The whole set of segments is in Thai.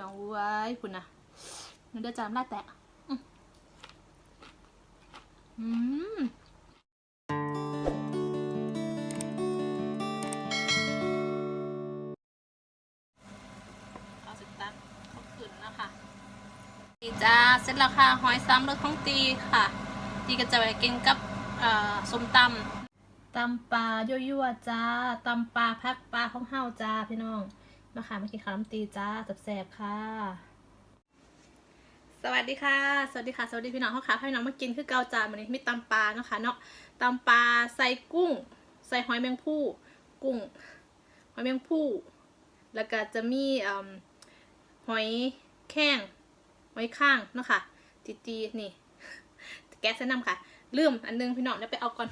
น้องไว้คุณนะมันได้จามลาดแตะอืมอืมเอาสิตักเขาขึ้นแล้วค่ะนี่จ้าเสร็จแล้วค่ะหอยซ้ำรสท้องตีค่ะ ตีก็จะไปกินกับส้มตำตำปลายั่วๆจ้าตำปลาพักปลาของเฮาจ้าพี่น้อง มาค่ะมากินข้าวน้ำตีจ้าแซ่บๆค่ะ สวัสดีค่ะ สวัสดีค่ะ สวัสดีพี่น้องเขาค่ะให้น้องมากินคือเกาจานวันนี้มีตำปลาเนาะคะเนาะตำปลาใส่กุ้ง ใส่หอยแมงผู้กุ้ง หอยแมงผู้แล้วก็จะมีหอยแข้งหอยข้างเนาะค่ะตีๆนี่แก๊สแนะนำค่ะ ลืมอันนึงพี่น้องเดี๋ยวไปเอาก่อน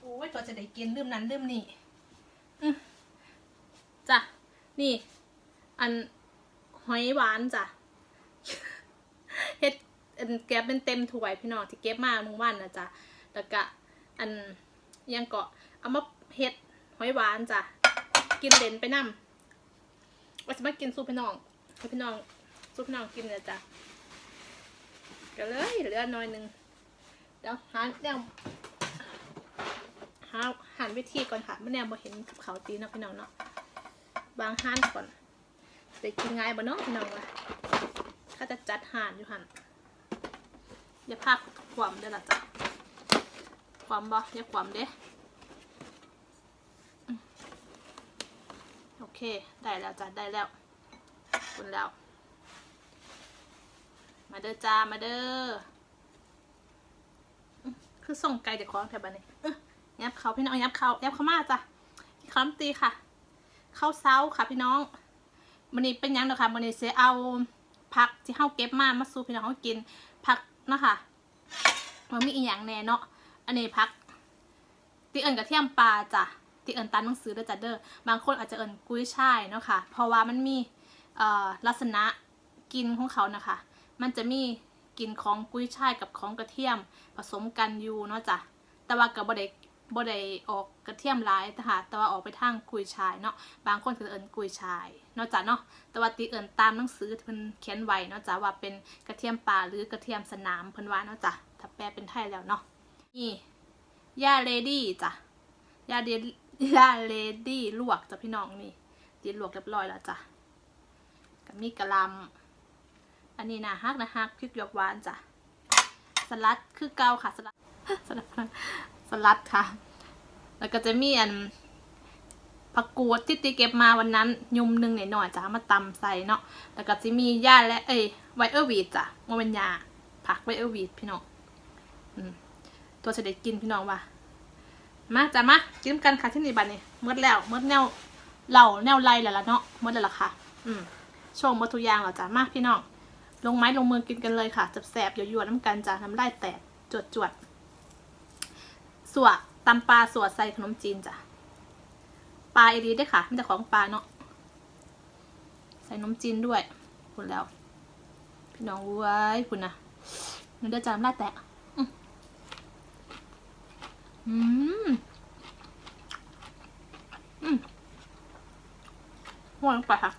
โอ้ย ตัวจะได้กินลืมนั้นลืมนี่อืมจ้ะ นี่ อันหอยหวานจ้ะเฮ็ดอันแก็บเป็นเต็มถ้วยพี่น้องที่เก็บมาเมื่อวันนะจ้ะแล้วก็อันยังเกาะเอามาเฮ็ดหอยหวานจ้ะกินเด่นไปนำว่าจะมากินซุปพี่น้องให้พี่น้องซุปพี่น้องกินเลยจ้ะก็เลยเหลือหน้อยหนึงเดี๋ยวหาเดี๋ยว หาหันวิธีก่อนค่ะไม่แน่บ่เห็นกับเขาตีเนาะพี่น้องเนาะบางหันก่อนแต่กินง่ายบ่เนาะพี่น้องวะถ้าจะจัดหานอยู่หันอย่าพาดความเด้อล่ะจ้ะความบ่อย่าความเด้โอเค ได้แล้วจ้ะได้แล้วคุณแล้ว มาเด้อจ้ามาเด้อคือส่งไกลจากของแถวบ้านนี่ ยับเขาพี่น้องยับเขายับเขามาจ้ะคำตีค่ะเข้าเซาค่ะพี่น้องมันนี้เป็นยังเนาะค่ะมันนี้เสียเอาผักที่เฮาเก็บมามาสู่พี่น้องเฮากินผักนะคะมันมีอีหยังแน่เนาะอันนี้ผักตีเอิญกระเทียมปลาจ้ะตีเอิญตามหนังสือเด้อจ้ะเด้อบางคนอาจจะเอิญกุ้ยช่ายเนาะค่ะเพราะว่ามันมีลักษณะกินของเขานะคะ มันจะมีกลิ่นของกุ้ยช่ายกับของกระเทียมผสมกันอยู่เนาะจ้ะแต่ว่ากับบ่ได้ บ่ได้ออกกระเทียมร้ายแต่ค่ะแต่ว่าออกไปทางกุยชายเนาะบางคนก็เอิ้นกุยชายเนาะจ้ะเนาะแต่ว่าติเอิ้นตามหนังสือที่เพิ่นเขียนไว้เนาะจ้ะว่าเป็นกระเทียมป่าหรือกระเทียมสนามเพิ่นว่าเนาะจ้ะถ้าแปลเป็นไทยแล้วเนาะนี่ยาเลดี้จ้ะยาเดยาเลดี้ลวกจ้ะพี่น้องนี่ตีลวกเรียบร้อยแล้วจ้ะก็มีกะลำอันนี้นะฮักนะฮักพริกหยวกหวานจ้ะสลัดคือเกาค่ะสลัดสลัด สลัดค่ะ แล้วก็จะมีอันผักกูดที่ตีเก็บมาวันนั้น ยุมหนึ่งหน่อยๆจะเอามาตำใส่เนาะแล้วก็จะมีหญ้าและเอ้ยไวเออร์วีดจ้ะมันเป็นยาผักไวเออร์วีดพี่น้องอืมตัวจะได้กินพี่น้องว่ะมาจ้ะมากินกันค่ะที่นี่บัดนี้เมื่อแล้วเมื่อแนวเหล่าแนวไรแล้วล่ะเนาะเมื่อแล้วล่ะค่ะ อืมช่วงมดทุกอย่างแล้วจ้ะมาพี่น้องลงไม้ลงมือกินกันเลยค่ะจับแสบๆยั่วๆน้ำกันจ้ะน้ำลายแตกจวดๆ สัวตำปลาสัวใส่ขนมจีนจ้ะปลาเอดีด้วยค่ะมีแต่ของปลาเนาะใส่ขนมจีนด้วยคุณแล้ว พี่น้องไว้ยคุณนะมันเดือดจานลาแตะอืมอืมอืมหัวลงไปค่ะ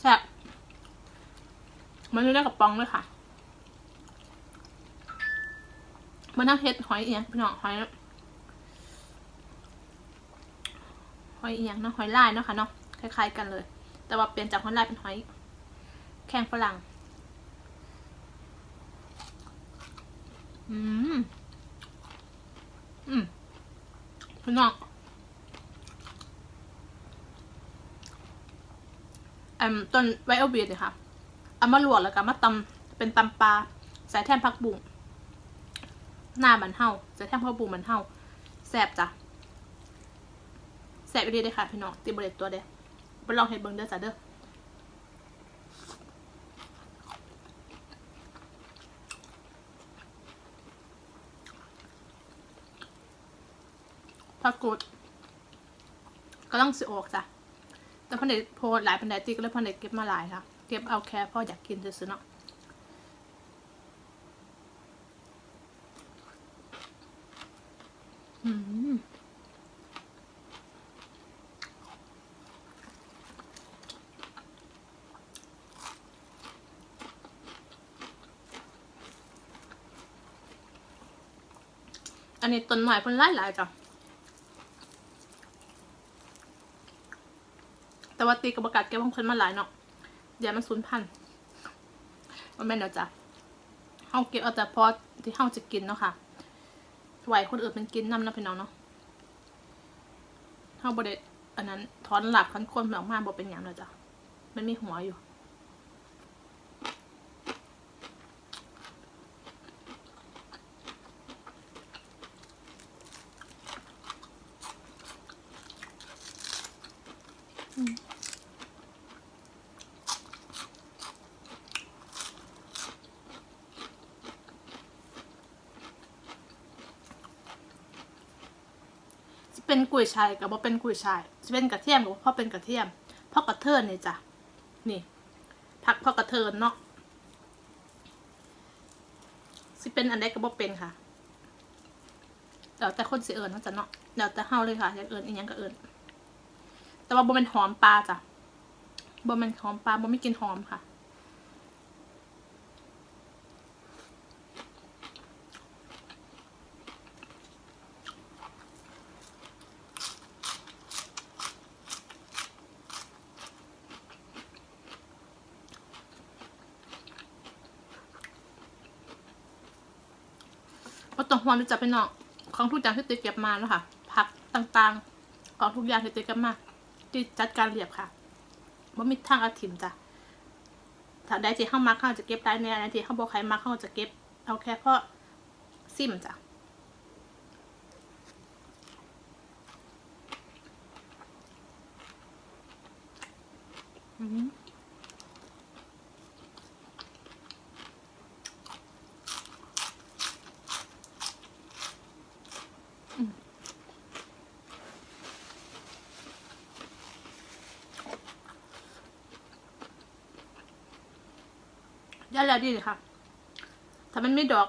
แซ่บ มันอยู่ในกระป๋องเลยค่ะ มันน่าเฮ็ดหอยเอียงพี่น้องหอยหอยเอียงเนาะหอยลายเนาะค่ะเนาะคล้ายๆกันเลย แต่ว่าเปลี่ยนจากหอยลายเป็นหอยแข้งฝรั่ง อืม อืมพี่น้องอันต้นไวโอเบียดเนี่ยค่ะ เอามาลวกแล้วก็มาตำเป็นตำปลาใส่แทนผักบุ้งหน้ามันเห่าใส่แทนผักบุ้งมันเห่าแสบจ้ะแสบไปดีเลยค่ะ พี่น้องตีบริเวตัวเด้ไปลองเห็ดเบิ้งเด้อจ้ะเด้อผักกูดกำลังสิออกจ้ะ แต่พันเด็ดโพหลายพันเด็ดตีก็เลยพันเด็ดเก็บมาหลายค่ะ เก็บเอาแค่พ่ออยากกินซื้อเนาะอืมอันนี้ต้นหน่อยเพิ่นหลายหลายจ้ะ แต่ว่าตีกับประกาศแก้วของเพิ่นมาหลายเนาะ เดี๋ยวมันสูญพันธุ์มันแม่นเดี๋ยวจ้ะเฮาเก็บเอาแต่พอที่เฮาจะกินเนาะค่ะไหวคนอื่นเป็นกินน้ำนะพี่น้องเนาะเฮาบ่ได้อันนั้นถอนหลักคันคนออกมาบ่เป็นหยังแล้วจ้ะมันมีหัวอยู่ เป็นกุยช่ายกับว่เป็นกุยช่ายจะเป็นกระเทียมกับพ่อเป็นกระเทียมพ่อกระเทินนี่จ้ะนี่ผักพ่อกระเทินเนาะสิเป็นอันใดก็บ่เป็นค่ะเดี๋ยวแต่คนสิเอิญเนาะจ้ะเนาะเดี๋ยวแต่เฮาเลยค่ะอยากเอิญอีหยังก็เอิญแต่ว่าบ่เป็นหอมปลาจ้ะบ่เป็นหอมปลาบ่ไม่กินหอมค่ะ ก็ต้องฮวนรู้จักเป็นเนาะของทุกอย่างที่ติดเก็บมาแล้วค่ะ ผักต่างๆของทุกอย่างที่ติดเก็บมาที่จัดการเรียบค่ะว่ามีทางอาถิมจ้ะถ้าได้ที่เข้ามาเข้าจะเก็บได้แน่ได้ที่เข้าบอกใครมาเข้าจะเก็บ เอาแค่เพราะซิมจ้ะอืม ย่าแล้วดีเลยค่ะ ถ้ามันไม่ดอก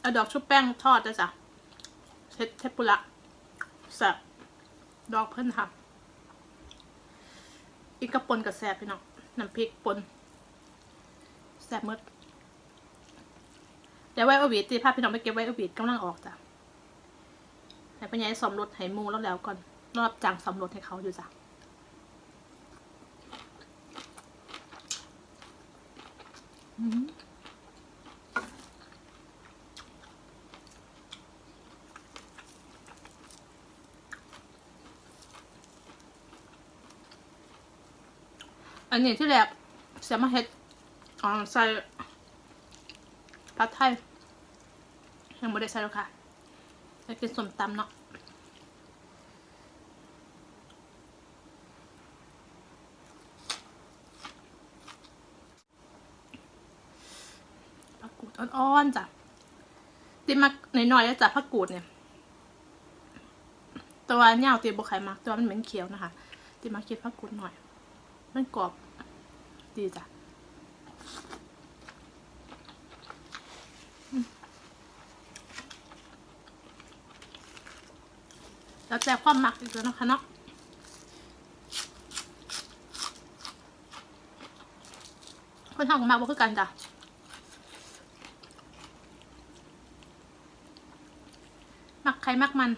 เอาดอกชุบแป้งทอดนะจ๊ะเช็ดเทปุระแสบดอกเพิ่นค่ะ อีกกระปนกับแสบพี่น้องน้ำพริกปนแสบหมดเดี๋ยวไว้อวีดตีภาพพี่น้องไปเก็บไว้อวีดกำลังออกจ้ะให้ปัญญาสอมรถให้หมูแล้วแล้วก่อนรอบจังสอมรถให้เขาอยู่จ้ะ อันนี้ที่แรกเสียมาเฮ็ดอ๋อใส่ผัดไทยยังไม่ได้ใส่หรอกค่ะจะกินส้มตำเนาะผักกูด อ่อนๆจ้ะติมักหน่อยๆแล้วจ้ะผักกูดเนี่ย ตัวเน่าตีบกไข่มักตัวมันเหม็นเขียวนะคะติมักกินผักกูดหน่อย มันกรอบดีจ้ะแล้วแต่ความหมักอีกแล้วนะคะเนาะคนทำของมักบ่คือกันจ้ะ มักไข่มักมัน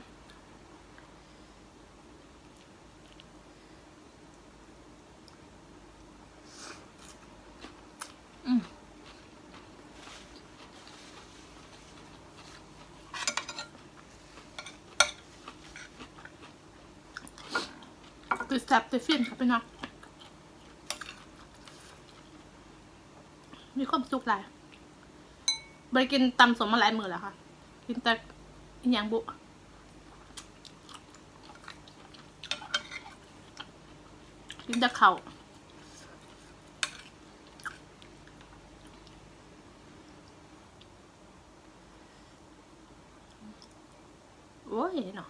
อืมคือแซ่บแต่ฟินค่ะพี่น้องมีความสุขหลายไปกินตำสมมาหลายมือแล้วค่ะ กินแต่ อีหยังบุกินตะเขาโอ้ยเนาะ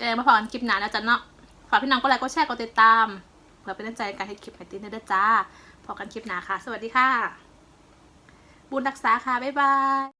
จะได้มาพอกันคลิปหนานะจ๊ะเนาะฝากพี่น้องก็ไลค์ก็แชร์ก็ติดตาม เพื่อเป็นกำลังใจในการให้คลิปให้ติดเด้อจ้าพอกันคลิปหนาค่ะ สวัสดีค่ะ บุญรักษาค่ะ บ๊ายบาย